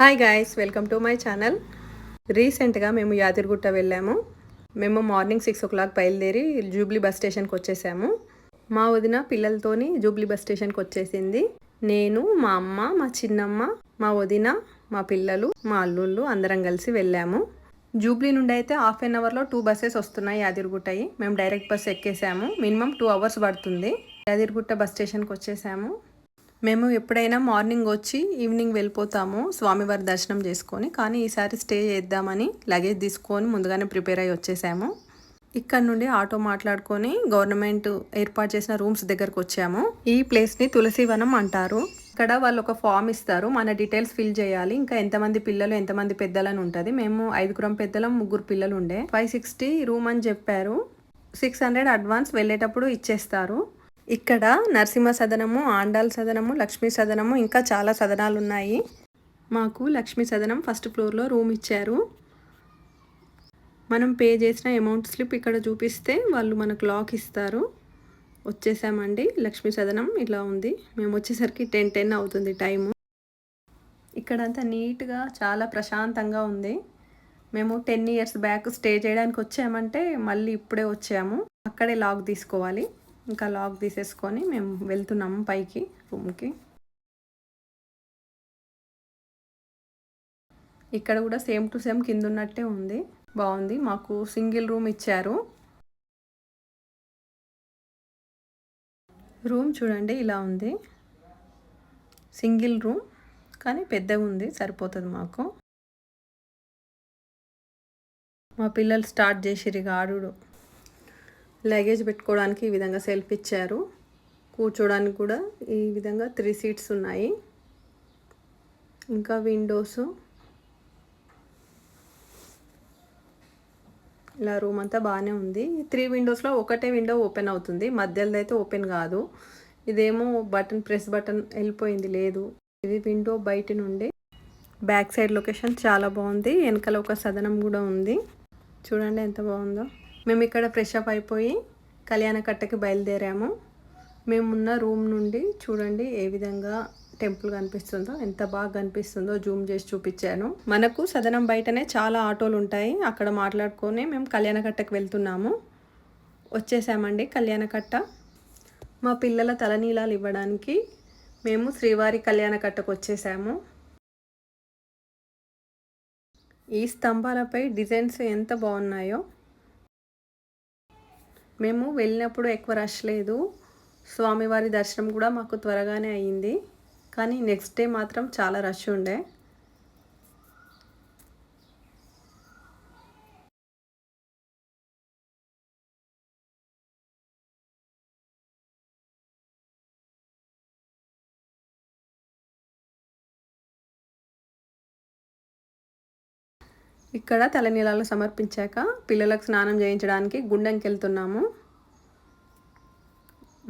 Hi guys welcome to my channel రీసెంట్గా మేము యాదిరిగుట్ట వెళ్ళాము. మేము మార్నింగ్ సిక్స్ ఓ క్లాక్ బయలుదేరి జూబ్లీ బస్ స్టేషన్కి వచ్చేసాము. మా వదిన పిల్లలతోని జూబ్లీ బస్ స్టేషన్కి వచ్చేసింది. నేను మా అమ్మ మా చిన్నమ్మ మా వదిన మా పిల్లలు మా అల్లుళ్ళు అందరం కలిసి వెళ్ళాము. జూబ్లీ నుండి అయితే హాఫ్ అన్ అవర్లో టూ బస్సెస్ వస్తున్నాయి యాదిరిగుట్టయి. మేము డైరెక్ట్ బస్ ఎక్కేసాము. మినిమం టూ అవర్స్ పడుతుంది. యాదిరిగుట్ట బస్ స్టేషన్కి వచ్చేసాము. మేము ఎప్పుడైనా మార్నింగ్ వచ్చి ఈవినింగ్ వెళ్ళిపోతాము స్వామివారి దర్శనం చేసుకొని కానీ ఈసారి స్టే చేద్దామని లగేజ్ తీసుకొని ముందుగానే ప్రిపేర్ అయ్యి వచ్చేసాము. ఇక్కడ నుండి ఆటో మాట్లాడుకొని గవర్నమెంట్ ఏర్పాటు చేసిన రూమ్స్ దగ్గరకు వచ్చాము. ఈ ప్లేస్ని తులసివనం అంటారు. ఇక్కడ వాళ్ళు ఒక ఫామ్ ఇస్తారు మన డీటెయిల్స్ ఫిల్ చేయాలి. ఇంకా ఎంతమంది పిల్లలు ఎంతమంది పెద్దలని ఉంటుంది. మేము ఐదుగురం పెద్దలం ముగ్గురు పిల్లలు ఉండే. ఫైవ్ సిక్స్టీ రూమ్ అని చెప్పారు. సిక్స్ హండ్రెడ్ అడ్వాన్స్ వెళ్ళేటప్పుడు ఇచ్చేస్తారు. ఇక్కడ నరసింహ సదనము ఆండాల్ సదనము లక్ష్మీ సదనము ఇంకా చాలా సదనాలు ఉన్నాయి మాకు లక్ష్మీ సదనం ఫస్ట్ ఫ్లోర్లో రూమ్ ఇచ్చారు. మనం పే చేసిన అమౌంట్ స్లిప్ ఇక్కడ చూపిస్తే వాళ్ళు మనకు లాక్ ఇస్తారు. వచ్చేసామండి. లక్ష్మీ సదనం ఇలా ఉంది. మేము వచ్చేసరికి టెన్ టెన్ అవుతుంది టైము. ఇక్కడంతా నీట్గా చాలా ప్రశాంతంగా ఉంది. మేము టెన్ ఇయర్స్ బ్యాక్ స్టే చేయడానికి వచ్చామంటే మళ్ళీ ఇప్పుడే వచ్చాము. అక్కడే లాక్ తీసుకోవాలి. ఇంకా లాక్ తీసేసుకొని మేము వెళ్తున్నాము పైకి రూమ్కి. ఇక్కడ కూడా సేమ్ టు సేమ్ కింద ఉన్నట్టే ఉంది. బాగుంది. మాకు సింగిల్ రూమ్ ఇచ్చారు. రూమ్ చూడండి ఇలా ఉంది. సింగిల్ రూమ్ కానీ పెద్దగా ఉంది సరిపోతుంది మాకు. మా పిల్లలు స్టార్ట్ చేసిరు ఆడుడు. లగేజ్ పెట్టుకోవడానికి ఈ విధంగా సెల్ఫ్ ఇచ్చారు. కూర్చోడానికి కూడా ఈ విధంగా త్రీ సీట్స్ ఉన్నాయి. ఇంకా విండోస్. ఇలా రూమ్ అంతా బాగానే ఉంది. త్రీ విండోస్లో ఒకటే విండో ఓపెన్ అవుతుంది. మధ్యలో అయితే ఓపెన్ కాదు. ఇదేమో బటన్ ప్రెస్ బటన్ వెళ్ళిపోయింది లేదు. ఇది విండో బయట నుండి. బ్యాక్ సైడ్ లొకేషన్ చాలా బాగుంది. వెనకాల ఒక సదనం కూడా ఉంది. చూడండి ఎంత బాగుందో. మేము ఇక్కడ ఫ్రెష్ అప్ అయిపోయి కళ్యాణ కట్టకి బయలుదేరాము. మేమున్న రూమ్ నుండి చూడండి ఏ విధంగా టెంపుల్ కనిపిస్తుందో ఎంత బాగా కనిపిస్తుందో జూమ్ చేసి చూపించాను. మనకు సదనం బయటనే చాలా ఆటోలు ఉంటాయి. అక్కడ మాట్లాడుకొని మేము కళ్యాణకట్టకు వెళ్తున్నాము. వచ్చేసామండి కళ్యాణకట్ట మా పిల్లల తలనీలాలు ఇవ్వడానికి మేము శ్రీవారి కళ్యాణకట్టకు వచ్చేసాము. ఈ స్తంభాలపై డిజైన్స్ ఎంత బాగున్నాయో మేము వెళ్ళినప్పుడు ఎక్కువ రష్ లేదు. స్వామివారి దర్శనం కూడా మాకు త్వరగానే అయ్యింది. కానీ నెక్స్ట్ డే మాత్రం చాలా రష్ ఉండే. ఇక్కడ తలనీలాలు సమర్పించాక పిల్లలకు స్నానం చేయించడానికి గుండంకి వెళ్తున్నాము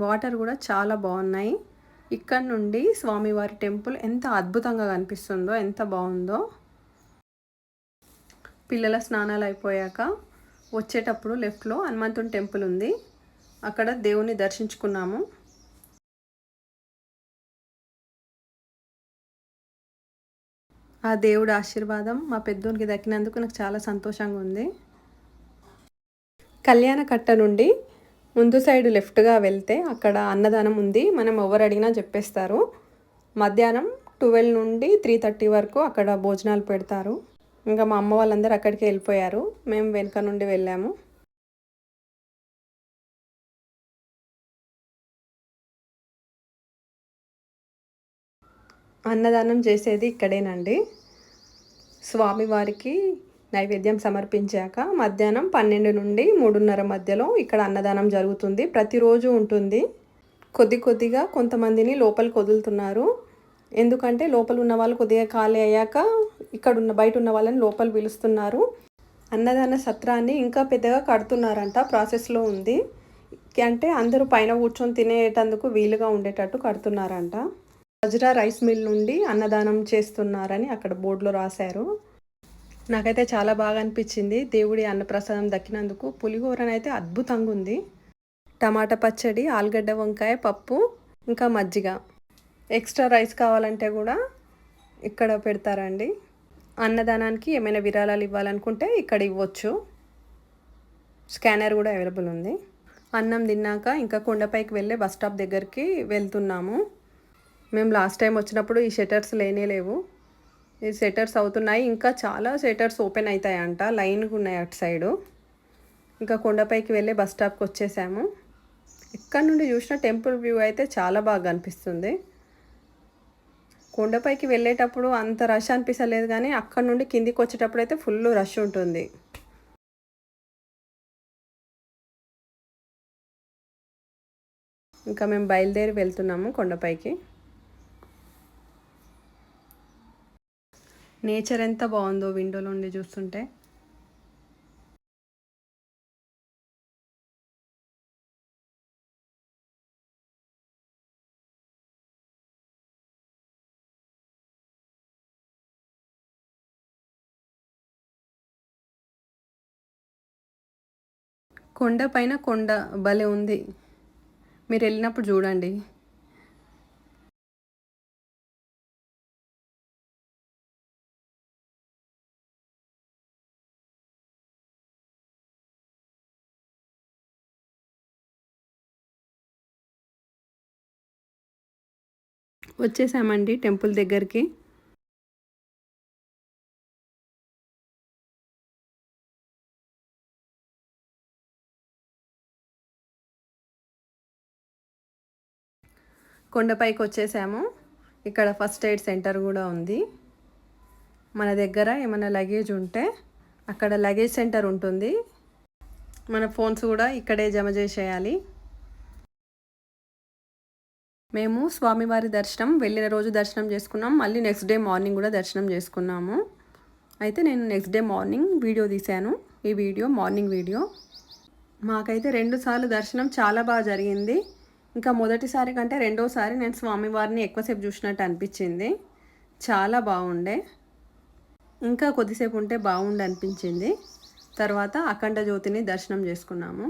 వాటర్ కూడా చాలా బాగున్నాయి. ఇక్కడ నుండి స్వామివారి టెంపుల్ ఎంత అద్భుతంగా కనిపిస్తుందో ఎంత బాగుందో. పిల్లల స్నానాలు అయిపోయాక వచ్చేటప్పుడు లెఫ్ట్లో హనుమంతుని టెంపుల్ ఉంది. అక్కడ దేవుని దర్శించుకున్నాము. ఆ దేవుడు ఆశీర్వాదం మా పెద్దోనికి దక్కినందుకు నాకు చాలా సంతోషంగా ఉంది. కళ్యాణ కట్ట నుండి ముందు సైడ్ లెఫ్ట్గా వెళ్తే అక్కడ అన్నదానం ఉంది. మనం ఎవరు అడిగినా చెప్పేస్తారు. మధ్యాహ్నం ట్వెల్వ్ నుండి త్రీ థర్టీ వరకు అక్కడ భోజనాలు పెడతారు. ఇంకా మా అమ్మ వాళ్ళందరూ అక్కడికి వెళ్ళిపోయారు. మేము వెనుక నుండి వెళ్ళాము. అన్నదానం చేసేది ఇక్కడేనండి. స్వామివారికి నైవేద్యం సమర్పించాక మధ్యాహ్నం పన్నెండు నుండి మూడున్నర మధ్యలో ఇక్కడ అన్నదానం జరుగుతుంది. ప్రతిరోజు ఉంటుంది. కొద్ది కొద్దిగా కొంతమందిని లోపలికి వదులుతున్నారు. ఎందుకంటే లోపల ఉన్న వాళ్ళు కొద్దిగా ఖాళీ అయ్యాక ఇక్కడ ఉన్న బయట ఉన్న వాళ్ళని లోపల పిలుస్తున్నారు. అన్నదాన సత్రాన్ని ఇంకా పెద్దగా కడుతున్నారంట ప్రాసెస్లో ఉంది. అంటే అందరూ పైన కూర్చొని తినేటందుకు వీలుగా ఉండేటట్టు కడుతున్నారంట. హజరా రైస్ మిల్ నుండి అన్నదానం చేస్తున్నారని అక్కడ బోర్డులో రాశారు. నాకైతే చాలా బాగా అనిపించింది. దేవుడి అన్నప్రసాదం దక్కినందుకు పులిహోరనైతే అద్భుతంగా ఉంది. టమాటా పచ్చడి ఆలుగడ్డ వంకాయ పప్పు ఇంకా మజ్జిగ. ఎక్స్ట్రా రైస్ కావాలంటే కూడా ఇక్కడ పెడతారండి. అన్నదానానికి ఏమైనా విరాళాలు ఇవ్వాలనుకుంటే ఇక్కడ ఇవ్వచ్చు. స్కానర్ కూడా అవైలబుల్ ఉంది. అన్నం తిన్నాక ఇంకా కొండపైకి వెళ్ళే బస్ స్టాప్ దగ్గరికి వెళ్తున్నాము. మేము లాస్ట్ టైం వచ్చినప్పుడు ఈ షెటర్స్ లేనే లేవు. ఈ షెటర్స్ అవుతున్నాయి. ఇంకా చాలా షెటర్స్ ఓపెన్ అవుతాయంట లైన్గా ఉన్నాయి అటు సైడు ఇంకా కొండపైకి వెళ్ళే బస్ స్టాప్కి వచ్చేసాము. ఇక్కడ నుండి చూసిన టెంపుల్ వ్యూ అయితే చాలా బాగా అనిపిస్తుంది. కొండపైకి వెళ్ళేటప్పుడు అంత రష్ అనిపించలేదు కానీ అక్కడ నుండి కిందికి వచ్చేటప్పుడు అయితే ఫుల్ రష్ ఉంటుంది. ఇంకా మేము బయలుదేరి వెళ్తున్నాము కొండపైకి. నేచర్ ఎంత బాగుందో విండోలో ఉండి చూస్తుంటే. కొండ పైన కొండ భలే ఉంది. మీరు వెళ్ళినప్పుడు చూడండి. వచ్చేసామండి టెంపుల్ దగ్గరికి. కొండపైకి వచ్చేసాము. ఇక్కడ ఫస్ట్ ఎయిడ్ సెంటర్ కూడా ఉంది. మన దగ్గర ఏమైనా లగేజ్ ఉంటే అక్కడ లగేజ్ సెంటర్ ఉంటుంది. మన ఫోన్స్ కూడా ఇక్కడే జమ చేసేయాలి. మేము స్వామివారి దర్శనం వెళ్ళిన రోజు దర్శనం చేసుకున్నాం. మళ్ళీ నెక్స్ట్ డే మార్నింగ్ కూడా దర్శనం చేసుకున్నాము. అయితే నేను నెక్స్ట్ డే మార్నింగ్ వీడియో తీశాను. ఈ వీడియో మార్నింగ్ వీడియో మాకైతే రెండు సార్లు దర్శనం చాలా బాగా జరిగింది. ఇంకా మొదటిసారి కంటే రెండోసారి నేను స్వామివారిని ఎక్కువసేపు చూసినట్టు అనిపించింది. చాలా బాగుండే. ఇంకా కొద్దిసేపు ఉంటే బాగుండి అనిపించింది తర్వాత అఖండ జ్యోతిని దర్శనం చేసుకున్నాము.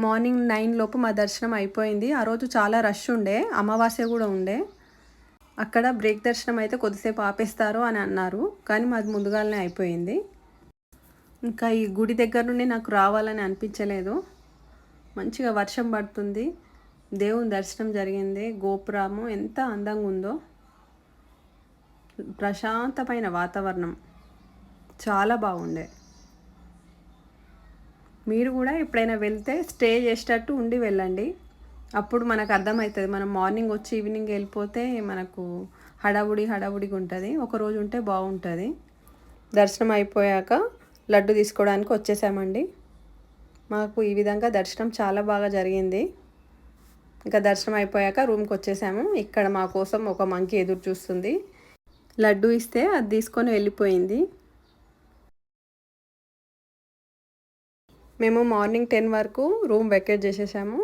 మార్నింగ్ నైన్ లోపు మా దర్శనం అయిపోయింది. ఆ రోజు చాలా రష్ ఉండే అమావాస్య కూడా ఉండే. అక్కడ బ్రేక్ దర్శనం అయితే కొద్దిసేపు ఆపేస్తారు అని అన్నారు కానీ మాది ముందుగానే అయిపోయింది. ఇంకా ఈ గుడి దగ్గర నుండి నాకు రావాలని అనిపించలేదు. మంచిగా వర్షం పడుతుంది. దేవుని దర్శనం జరిగింది. గోపురము ఎంత అందంగా ఉందో. ప్రశాంతమైన వాతావరణం. చాలా బాగుండే. మీరు కూడా ఎప్పుడైనా వెళ్తే స్టే చేసేటట్టు ఉండి వెళ్ళండి. అప్పుడు మనకు అర్థమవుతుంది. మనం మార్నింగ్ వచ్చి ఈవినింగ్ వెళ్ళిపోతే మనకు హడావుడి హడావుడిగా ఉంటుంది. ఒకరోజు ఉంటే బాగుంటుంది. దర్శనం అయిపోయాక లడ్డు తీసుకోవడానికి వచ్చేసామండి. మాకు ఈ విధంగా దర్శనం చాలా బాగా జరిగింది. ఇంకా దర్శనం అయిపోయాక రూమ్కి వచ్చేసాము. ఇక్కడ మా కోసం ఒక మంకి ఎదురు చూస్తుంది. లడ్డు ఇస్తే అది తీసుకొని వెళ్ళిపోయింది. మేము మార్నింగ్ టెన్ వరకు రూమ్ వెకేట్ చేసేసాము.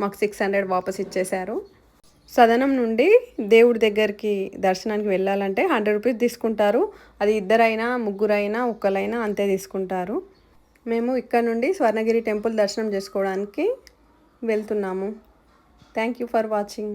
మాకు సిక్స్ హండ్రెడ్ వాపస్ ఇచ్చేశారు సదనం నుండి దేవుడి దగ్గరికి దర్శనానికి వెళ్ళాలంటే హండ్రెడ్ రూపీస్ తీసుకుంటారు. అది ఇద్దరైనా ముగ్గురైనా ఒక్కలైనా అంతే తీసుకుంటారు. మేము ఇక్కడ నుండి స్వర్ణగిరి టెంపుల్ దర్శనం చేసుకోవడానికి వెళ్తున్నాము. Thank you for watching